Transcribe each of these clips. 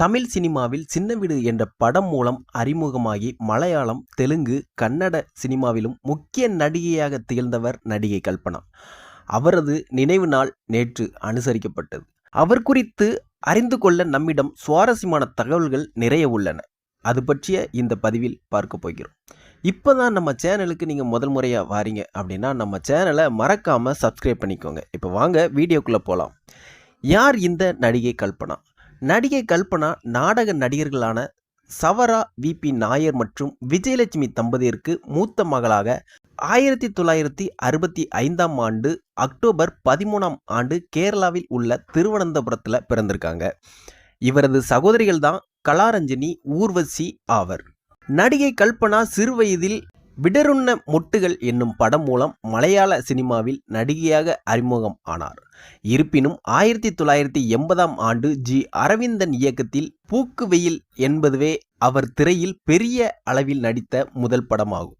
தமிழ் சினிமாவில் சின்ன வீடு என்ற படம் மூலம் அறிமுகமாகி மலையாளம் தெலுங்கு கன்னட சினிமாவிலும் முக்கிய நடிகையாக திகழ்ந்தவர் நடிகை கல்பனா. அவரது நினைவு நாள் நேற்று அனுசரிக்கப்பட்டது. அவர் குறித்து அறிந்து கொள்ள நம்மிடம் சுவாரஸ்யமான தகவல்கள் நிறைய உள்ளன. அது பற்றிய இந்த பதிவில் பார்க்க போகிறோம். இப்போ தான் நம்ம சேனலுக்கு நீங்கள் முதல் முறையாக வாரீங்க அப்படின்னா நம்ம சேனலை மறக்காமல் சப்ஸ்கிரைப் பண்ணிக்கோங்க. இப்போ வாங்க வீடியோக்குள்ளே போகலாம் யார் இந்த நடிகை கல்பனா? நடிகை கல்பனா நாடக நடிகர்களான சவரா விபி நாயர் மற்றும் விஜயலட்சுமி தம்பதியருக்கு மூத்த மகளாக ஆயிரத்தி தொள்ளாயிரத்தி அறுபத்தி ஐந்தாம் ஆண்டு அக்டோபர் பதிமூணாம் ஆண்டு கேரளாவில் உள்ள திருவனந்தபுரத்தில் பிறந்திருக்காங்க. இவரது சகோதரிகள் தான் கலாரஞ்சனி ஊர்வசி ஆவர். நடிகை கல்பனா சிறுவயதில் விடருண்ண மொட்டுகள் என்னும் படம் மூலம் மலையாள சினிமாவில் நடிகையாக அறிமுகம் ஆனார். இருப்பினும் ஆயிரத்தி தொள்ளாயிரத்தி எண்பதாம் ஆண்டு ஜி. அரவிந்தன் இயக்கத்தில் பூக்கு வெயில் என்பதுவே அவர் திரையில் பெரிய அளவில் நடித்த முதல் படமாகும்.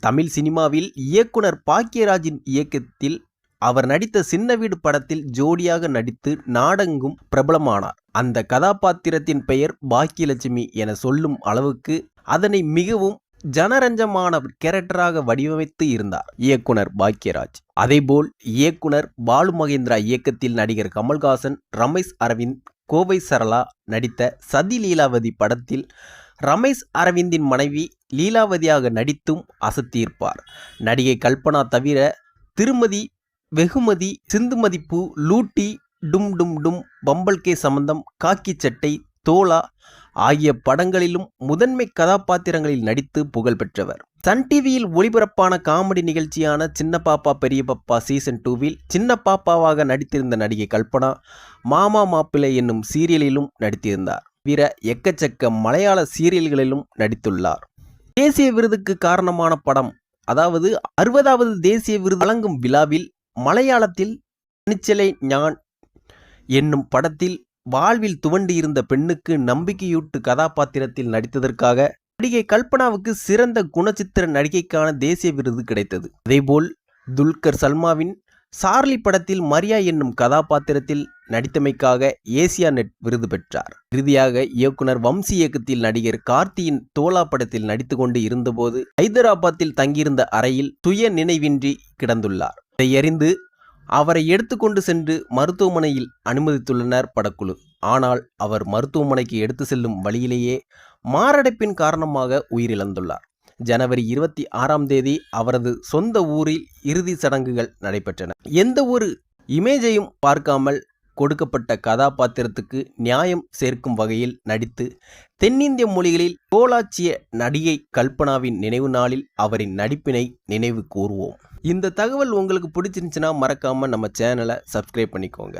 தமிழ் சினிமாவில் இயக்குனர் பாக்கியராஜின் இயக்கத்தில் அவர் நடித்த சின்ன வீடு படத்தில் ஜோடியாக நடித்து நாடெங்கும் பிரபலமானார். அந்த கதாபாத்திரத்தின் பெயர் பாக்கியலட்சுமி என சொல்லும் அளவுக்கு அதனை மிகவும் ஜனரஞ்சமான கேரக்டராக வடிவமைத்து இருந்தார் இயக்குனர் பாக்யராஜ். அதேபோல் இயக்குனர் பாலு மகேந்திரா இயக்கத்தில் நடிகர் கமல்ஹாசன் ரமேஷ் அரவிந்த் கோவை சரளா நடித்த சதி லீலாவதி படத்தில் ரமேஷ் அரவிந்தின் மனைவி லீலாவதியாக நடித்தும் அசத்தியிருப்பார். நடிகை கல்பனா தவிர திருமதி வெகுமதி சிந்துமதிப்பு லூட்டி டும் டும் டும் பம்பல்கே சம்பந்தம் காக்கி சட்டை தோலா ஆகிய படங்களிலும் முதன்மை கதாபாத்திரங்களில் நடித்து புகழ் பெற்றவர். சன் டிவியில் ஒளிபரப்பான காமெடி நிகழ்ச்சியான சின்ன பாப்பா பெரிய பாப்பா சீசன் டூவில் சின்ன பாப்பாவாக நடித்திருந்த நடிகை கல்பனா மாமா மாப்பிள்ளை என்னும் சீரியலிலும் நடித்திருந்தார். பிற எக்கச்சக்க மலையாள சீரியல்களிலும் நடித்துள்ளார். தேசிய விருதுக்கு காரணமான படம் அதாவது அறுபதாவது தேசிய விருது வழங்கும் விழாவில் மலையாளத்தில் நிச்சலை ஞான் என்னும் படத்தில் வாழ்வில் துவண்டியிருந்த இருந்த பெண்ணுக்கு நம்பிக்கையூட்டு கதாபாத்திரத்தில் நடித்ததற்காக நடிகை கல்பனாவுக்கு சிறந்த குணச்சித்திர நடிகைக்கான தேசிய விருது கிடைத்தது. அதேபோல் துல்கர் சல்மாவின் சார்லி படத்தில் மரியா என்னும் கதாபாத்திரத்தில் நடித்தமைக்காக ஏசியா நெட் விருது பெற்றார். இறுதியாக இயக்குனர் வம்சி இயக்கத்தில் நடிகர் கார்த்தியின் தோலா படத்தில் நடித்து கொண்டு இருந்தபோது ஹைதராபாத்தில் தங்கியிருந்த அறையில் துய நினைவின்றி கிடந்துள்ளார். இதை அறிந்து அவரை எடுத்துக்கொண்டு சென்று மருத்துவமனையில் அனுமதித்துள்ளனர் படக்குழு. ஆனால் அவர் மருத்துவமனைக்கு எடுத்து செல்லும் வழியிலேயே மாரடைப்பின் காரணமாக உயிரிழந்துள்ளார். ஜனவரி இருபத்தி ஆறாம் தேதி அவரது சொந்த ஊரில் இறுதி சடங்குகள் நடைபெற்றன. எந்த ஒரு இமேஜையும் பார்க்காமல் கொடுக்கப்பட்ட கதாபாத்திரத்துக்கு நியாயம் சேர்க்கும் வகையில் நடித்து தென்னிந்திய மொழிகளில் கோலாச்சிய நடிகை கல்பனாவின் நினைவு நாளில் அவரின் நடிப்பினை நினைவு கூறுவோம் இந்த தகவல் உங்களுக்கு பிடிச்சிருந்துச்சுன்னா மறக்காமல் நம்ம சேனலை சப்ஸ்கிரைப் பண்ணிக்கோங்க.